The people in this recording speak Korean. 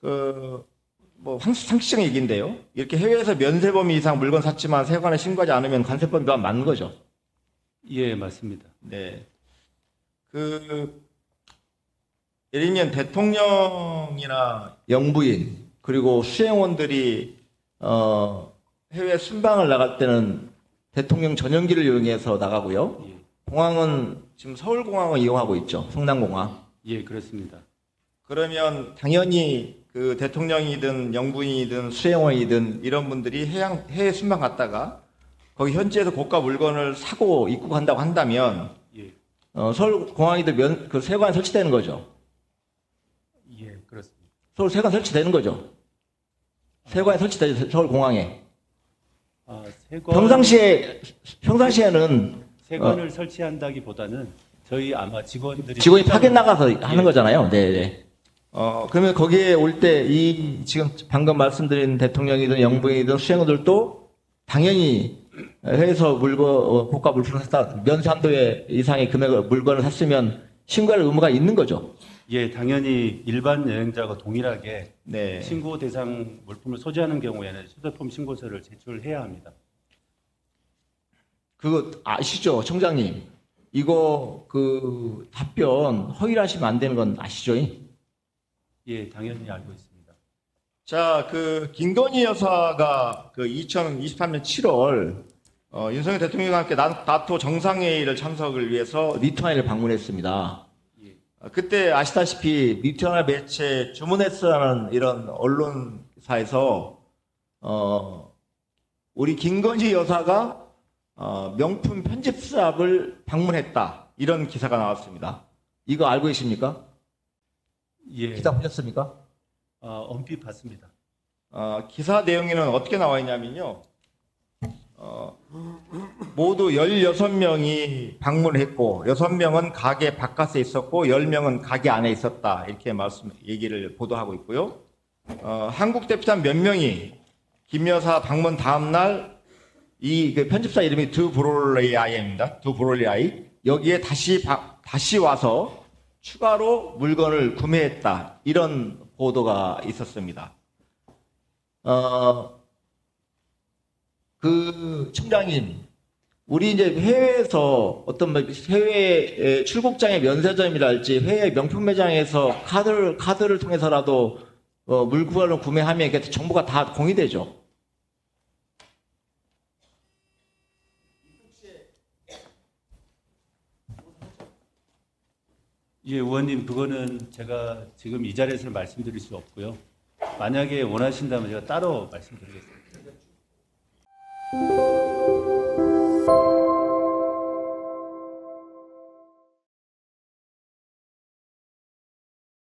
그 뭐 상식적인 얘기인데요. 이렇게 해외에서 면세 범위 이상 물건 샀지만 세관에 신고하지 않으면 관세법 위반 맞는 거죠. 예, 맞습니다. 네. 그 예를 들면 대통령이나 영부인 그리고 수행원들이 어 해외 순방을 나갈 때는 대통령 전용기를 이용해서 나가고요. 예, 공항은 지금 서울공항을 이용하고 있죠. 성남공항. 예, 그렇습니다. 그러면 당연히 그 대통령이든 영부인이든 수행원이든 이런 분들이 해양 해외 순방 갔다가 거기 현지에서 고가 물건을 사고 입국한다고 한다면 예, 어, 서울 공항이들 면, 그 세관 설치되는 거죠. 예, 그렇습니다. 서울 세관 설치되는 거죠. 세관에 설치되죠. 서울 공항에. 아, 세관 평상시에 평상시에는 세관을 설치한다기보다는 저희 아마 직원들이 직원이 파견 나가서 하는 예, 거잖아요. 네, 네. 어, 그러면 거기에 올 때 이 지금 방금 말씀드린 대통령이든 영부인이든 수행원들도 당연히 해외에서 물건 어, 고가 물품을 샀다 한도의 이상의 금액을 물건을 샀으면 신고할 의무가 있는 거죠. 예, 당연히 일반 여행자가 동일하게 네. 신고 대상 물품을 소지하는 경우에는 휴대폰 신고서를 제출해야 합니다. 그거 아시죠, 청장님? 이거 그 답변 허위하시면 안 되는 건 아시죠? 예, 당연히 알고 있습니다. 자, 그 김건희 여사가 그 2023년 7월 어, 윤석열 대통령과 함께 나- 나토 정상회의를 참석을 위해서 리투아니를 방문했습니다. 예, 어, 그때 아시다시피 리투아니아 매체 주문했어라는 이런 언론사에서 어, 우리 김건희 여사가 어, 명품 편집샵을 방문했다 이런 기사가 나왔습니다. 이거 알고 계십니까? 예, 기사 보셨습니까? 아, 언뜻 봤습니다. 어, 기사 내용에는 어떻게 나와 있냐면요. 어, 모두 16명이 방문했고, 6명은 가게 바깥에 있었고, 10명은 가게 안에 있었다. 이렇게 말씀, 얘기를 보도하고 있고요. 어, 한국 대표단 몇 명이 김 여사 방문 다음 날 이 그 편집사 이름이 두 브롤리아이입니다. 두 브롤리아이. 여기에 다시, 바- 다시 와서 추가로 물건을 구매했다. 이런 보도가 있었습니다. 어, 그 청장님, 우리 이제 해외에서 어떤 뭐 해외 출국장의 면세점이랄지 해외 명품 매장에서 카드를 카드를 통해서라도 어, 물건을 구매하면 정보가 다 공유되죠. 예, 의원님, 그거는 제가 지금 이 자리에서 말씀드릴 수 없고요. 만약에 원하신다면 제가 따로 말씀드리겠습니다.